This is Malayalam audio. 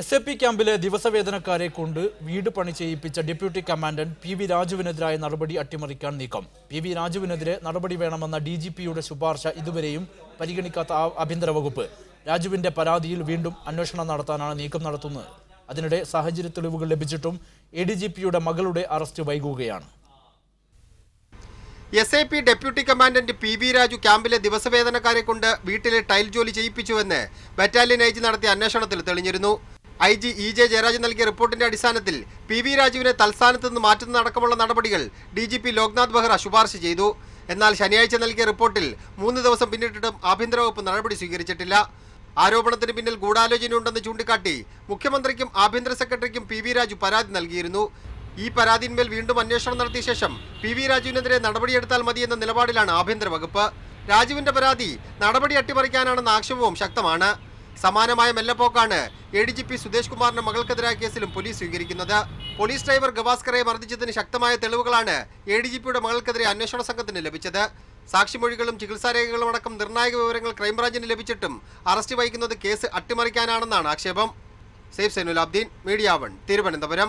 എസ് എ പി ക്യാമ്പിലെ ദിവസവേതനക്കാരെ കൊണ്ട് വീട് പണി ചെയ്യിപ്പിച്ച ഡെപ്യൂട്ടി കമാൻഡന്റ് പി വി രാജുവിനെതിരായ നടപടി അട്ടിമറിക്കാൻ നീക്കം. പി വി രാജുവിനെതിരെ നടപടി വേണമെന്ന ഡി ജി പിയുടെ ശുപാർശ ഇതുവരെയും പരിഗണിക്കാത്ത ആഭ്യന്തര വകുപ്പ്. രാജുവിന്റെ പരാതിയിൽ വീണ്ടും അന്വേഷണം നടത്താനാണ് നീക്കം നടത്തുന്നത്. അതിനിടെ സാഹചര്യ തെളിവുകൾ ലഭിച്ചിട്ടും എ ഡി ജി പിയുടെ മകളുടെ arrest വൈകുകയാണ്. S I P deputy commandant P V Raju ക്യാമ്പിലെ ദിവസവേതനക്കാരെ കൊണ്ട് വീട്ടിലെ ടൈൽ ജോലി ചെയ്യിപ്പിച്ചുവെന്ന് ബറ്റാലിയൻ ഐ ജി നടത്തിയ അന്വേഷണത്തിൽ തെളിഞ്ഞിരുന്നു. I G E J Jayarajan നൽകിയ റിപ്പോർട്ടിന്റെ അടിസ്ഥാനത്തിൽ പി വി രാജുവിനെ തൽസ്ഥാനത്ത് നിന്ന് മാറ്റുന്നതടക്കമുള്ള നടപടികൾ D G P Loknath Behera ശുപാർശ ചെയ്തു. എന്നാൽ ശനിയാഴ്ച നൽകിയ റിപ്പോർട്ടിൽ മൂന്ന് ദിവസം പിന്നിട്ടിട്ടും ആഭ്യന്തര വകുപ്പ് നടപടി സ്വീകരിച്ചിട്ടില്ല. ആരോപണത്തിന് പിന്നിൽ ഗൂഢാലോചനയുണ്ടെന്ന് ചൂണ്ടിക്കാട്ടി മുഖ്യമന്ത്രിക്കും ആഭ്യന്തര സെക്രട്ടറിക്കും പി രാജു പരാതി നൽകിയിരുന്നു. ഈ പരാതിന്മേൽ വീണ്ടും അന്വേഷണം നടത്തിയ ശേഷം പി വി രാജുവിനെതിരെ നടപടിയെടുത്താൽ മതിയെന്ന നിലപാടിലാണ് ആഭ്യന്തര വകുപ്പ്. രാജുവിന്റെ പരാതി നടപടി അട്ടിമറിക്കാനാണെന്ന ആക്ഷേപവും ശക്തമാണ്. സമാനമായ മെല്ലപ്പോക്കാണ് A D G P Sudesh കുമാറിന്റെ മകൾക്കെതിരായ കേസിലും പോലീസ് സ്വീകരിക്കുന്നത്. പോലീസ് ഡ്രൈവർ ഗവാസ്കറെ മർദ്ദിച്ചതിന് ശക്തമായ തെളിവുകളാണ് എ ഡി ജി പിയുടെ മകൾക്കെതിരെ അന്വേഷണ സംഘത്തിന് ലഭിച്ചത്. സാക്ഷിമൊഴികളും ചികിത്സാരേഖകളും അടക്കം നിർണായക വിവരങ്ങൾ ക്രൈംബ്രാഞ്ചിന് ലഭിച്ചിട്ടും അറസ്റ്റ് വഹിക്കുന്നത് കേസ് അട്ടിമറിക്കാനാണെന്നാണ് ആക്ഷേപം. സേഫ് സൈനുലാബ്ദീൻ മീഡിയ വൺ തിരുവനന്തപുരം.